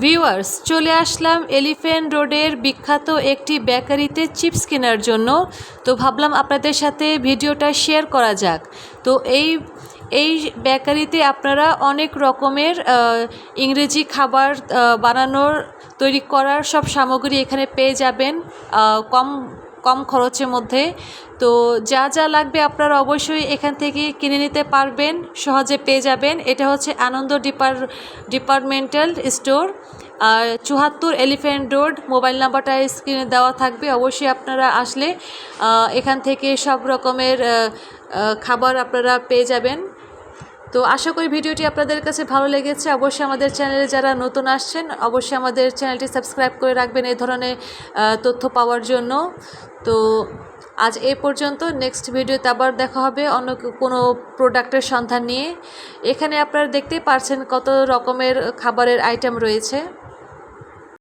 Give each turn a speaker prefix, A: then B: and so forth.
A: Viewers, চলে আসলাম elephant রোডের বিখ্যাত একটি বেকারিতে চিপস কেনার জন্য। তো ভাবলাম আপনাদের সাথে ভিডিওটা শেয়ার করা যাক। তো এই এই বেকারিতে আপনারা অনেক রকমের ইংরেজি খাবার বানানোর, তৈরি করার সব সামগ্রী এখানে পেয়ে যাবেন। কম কম খরচের মধ্যে। তো যা যা লাগবে আপনারা অবশ্যই এখান থেকে কিনে নিতে পারবেন, সহজে পেয়ে যাবেন। এটা হচ্ছে আনন্দ ডিপার, ডিপার্টমেন্টাল স্টোর। আর চুহাত্তর এলিফ্যান্ট রোড, মোবাইল নাম্বারটা স্ক্রিনে দেওয়া থাকবে, অবশ্যই আপনারা আসলে এখান থেকে সব রকমের খাবার আপনারা পেয়ে যাবেন। তো আশা করি ভিডিওটি আপনাদের কাছে ভালো লেগেছে। অবশ্যই আমাদের চ্যানেলে যারা নতুন আসছেন, অবশ্যই আমাদের চ্যানেলটি সাবস্ক্রাইব করে রাখবেন এই ধরনের তথ্য পাওয়ার জন্য। তো আজ এ পর্যন্ত, নেক্সট ভিডিওতে আবার দেখা হবে অন্য কোনো প্রোডাক্টের সন্ধান নিয়ে। এখানে আপনারা দেখতেই পারছেন কত রকমের খাবারের আইটেম রয়েছে।